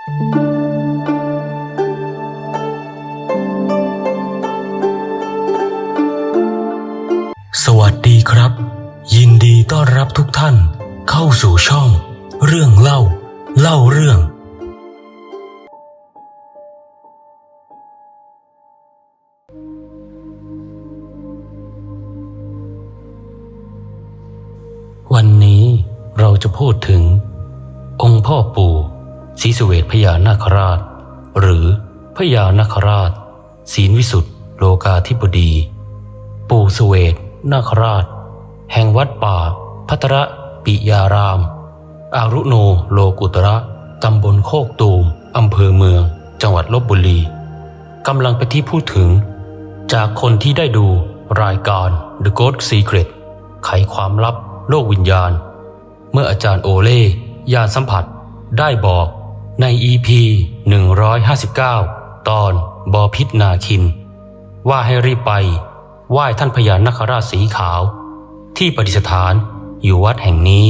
สวัสดีครับ ยินดีต้อนรับทุกท่านเข้าสู่ช่อง เรื่องเล่า เล่าเรื่อง วันนี้เราจะพูดถึง องค์พ่อปู่ ศรีสเวทพญานาคราช หรือพญานาคราช ศีลวิสุทธิโลกาธิบดี ปู่สเวทนาคราช แห่งวัดป่า พัทระปิยาราม อารุโนโลกุตระตำบลโคกตูมอำเภอเมือง จังหวัดลบบุรีกำลังเป็นที่พูดถึง จากคนที่ได้ดูรายการ The Ghost Secret ไขความลับโลกวิญญาณ เมื่ออาจารย์โอเล่ยานสัมผัสได้บอก ใน EP 159 ตอนบอพิษนาคิน ว่าให้รีบไปไหว้ท่านพญานาคราชสีขาว ที่ประดิษฐานอยู่วัดแห่งนี้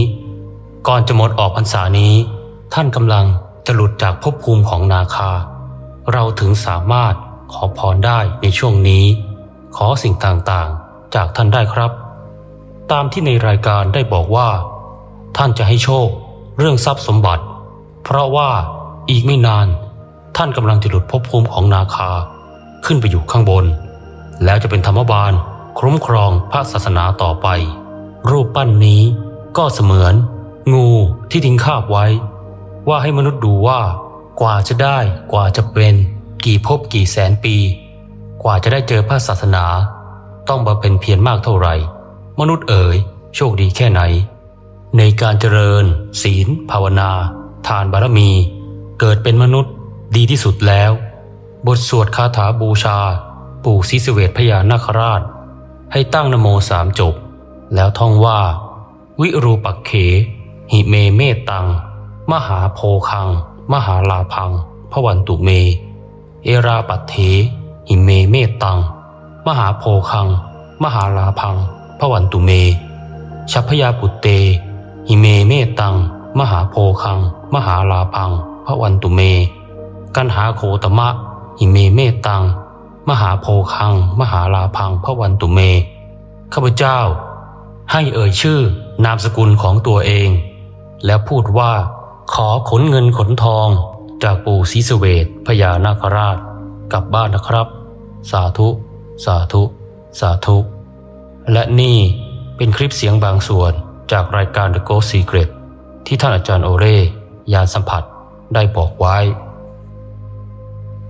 ก่อนจะหมดออกพรรษานี้ ท่านกำลังจะหลุดจากภพภูมิของนาคา เราถึงสามารถขอพรได้ในช่วงนี้ ขอสิ่งต่างๆ จากท่านได้ครับ ตามที่ในรายการได้บอกว่า ท่านจะให้โชค เรื่องทรัพย์สมบัติ เพราะว่า อีกไม่นาน ท่านกำลังจะหลุดภพภูมิของนาคา ขึ้นไปอยู่ข้างบน แล้วจะเป็นธรรมบาลคุ้มครองพระศาสนาต่อไป รูปปั้นนี้ก็เสมือน งูที่ทิ้งคาบไว้ ว่าให้มนุษย์ดูว่า กว่าจะได้กว่าจะเป็น กี่ภพกี่แสนปี กว่าจะได้เจอพระศาสนา ต้องบำเพ็ญเพียรมากเท่าไหร่ มนุษย์เอ๋ยโชคดีแค่ไหน ในการเจริญ ศีล ภาวนา ทานบารมี เกิดเป็นมนุษย์ดีที่สุดแล้ว บทสวดคาถาบูชา ปู่ศรีสเวทพญานาคราช ให้ตั้งนโมสามจบ แล้วท่องว่า วิรูปักเข หิเมเมตัง มหาโพคัง มหาลาพังพระวันตุเม เอราปัตเถหิเมเมตัง มหาโพคัง มหาลาพังพระวันตุเม ชัพยาปุตเต หิเมเมตัง มหาโพคัง มหาลาพัง ระวันตุเม กันหาโคตมะหิเมเมตัง มหาโพคัง มหาลาพังพระวันตุเม ข้าพเจ้า ให้เอ่ยชื่อนามสกุลของตัวเอง แล้วพูดว่า ขอขนเงินขนทองจากปู่ศรีสเวทพญานาคราช กลับบ้านนะครับ สาธุ สาธุ สาธุ และนี่เป็นคลิปเสียงบางส่วนจากรายการ The Ghost Secret ที่ท่านอาจารย์โอเร่ยานสัมผัส ได้บอกไว้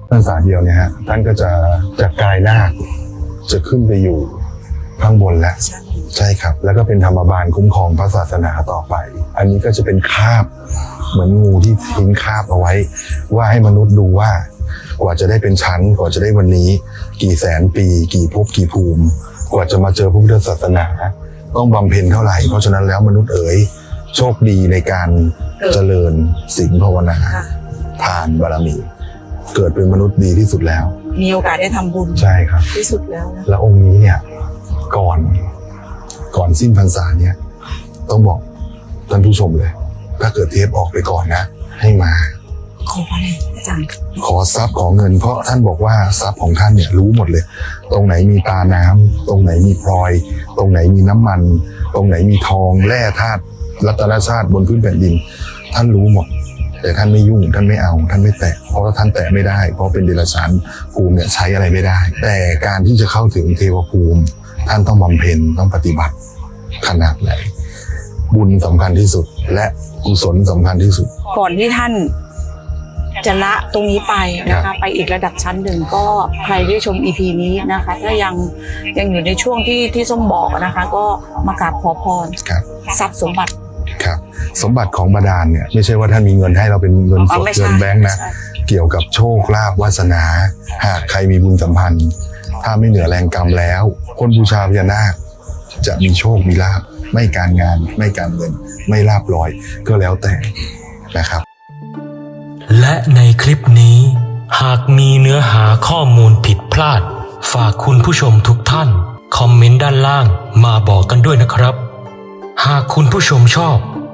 พรรษาเดียวเนี่ยฮะท่านก็จะจะกายนาคจะขึ้นไปอยู่ข้างบนแล้ว ใช่ครับ แล้วก็เป็นธรรมบาลคุ้มครองพระศาสนาต่อไป อันนี้ก็จะเป็นคาบ เหมือนงูที่ทิ้งคาบเอาไว้ ว่าให้มนุษย์ดูว่ากว่าจะได้เป็นชั้นกว่าจะได้วันนี้ กี่แสนปี กี่ภพกี่ภูมิ กว่าจะมาเจอพระพุทธศาสนา ต้องบำเพ็ญเท่าไหร่เพราะฉะนั้นแล้วมนุษย์เอ๋ย โชคดีในการเจริญศีลภาวนาค่ะทานบารมี เกิดเป็นมนุษย์ดีที่สุดแล้ว มีโอกาสได้ทำบุญใช่ครับ ที่สุดแล้วนะแล้วองค์นี้เนี่ยก่อนก่อนสิ้นพรรษาเนี่ยต้องบอกท่านผู้ชมเลย ถ้าเกิดเทปออกไปก่อนนะ ให้มา ขออะไรอาจารย์ขอทรัพย์ขอเงินเพราะท่านบอกว่าทรัพย์ของท่านเนี่ยรู้หมดเลย ตรงไหนมีตาน้ำตรงไหนมีพลอย ตรงไหนมีน้ำมัน ตรงไหนมีทองแร่ธาตุ รัตนชาติบนพื้นแผ่นดิน ท่านรู้หมด แต่ท่านไม่ยุ่ง ท่านไม่เอา ท่านไม่แตะ เพราะว่าท่านแตะไม่ได้ เพราะเป็นเดรัจฉานภูมิเนี่ยใช้อะไรไม่ได้ แต่การที่จะเข้าถึงเทวภูมิ ท่านต้องบำเพ็ญต้องปฏิบัติขนาดไหนบุญสำคัญที่สุด และกุศลสำคัญที่สุด ก่อนที่ท่านจะละตรงนี้ไปนะครัคะบไปอีกระดับชั้นหนึ่งก็ใครได้ชม EP นี้นะคะ ถ้ายังยังอยู่ในช่วงที่ที่ส้มบอกนะคะ ก็มากราบขอพรครับทรัพย์สมบัติครับ สมบัติของบาดาลเนี่ยไม่ใช่ว่าท่านมีเงินให้เราเป็นเงินสอ๋อดไม่ใช่เงินแบงค์นะ ไม่ใช่ เกี่ยวกับโชคลาภวาสนา หากใครมีบุญสัมพันธ์ ถ้าไม่เหนือแรงกรรมแล้ว คนบูชาพญานาค จะมีโชคมีลาภไม่การงาน ไม่การเงิน ไม่ลาบลอยก็แล้วแต่นะครับ และในคลิปนี้ หากมีเนื้อหาข้อมูลผิดพลาด ฝากคุณผู้ชมทุกท่าน คอมเมนต์ด้านล่างมาบอกกันด้วยนะครับ หากคุณผู้ชมชอบ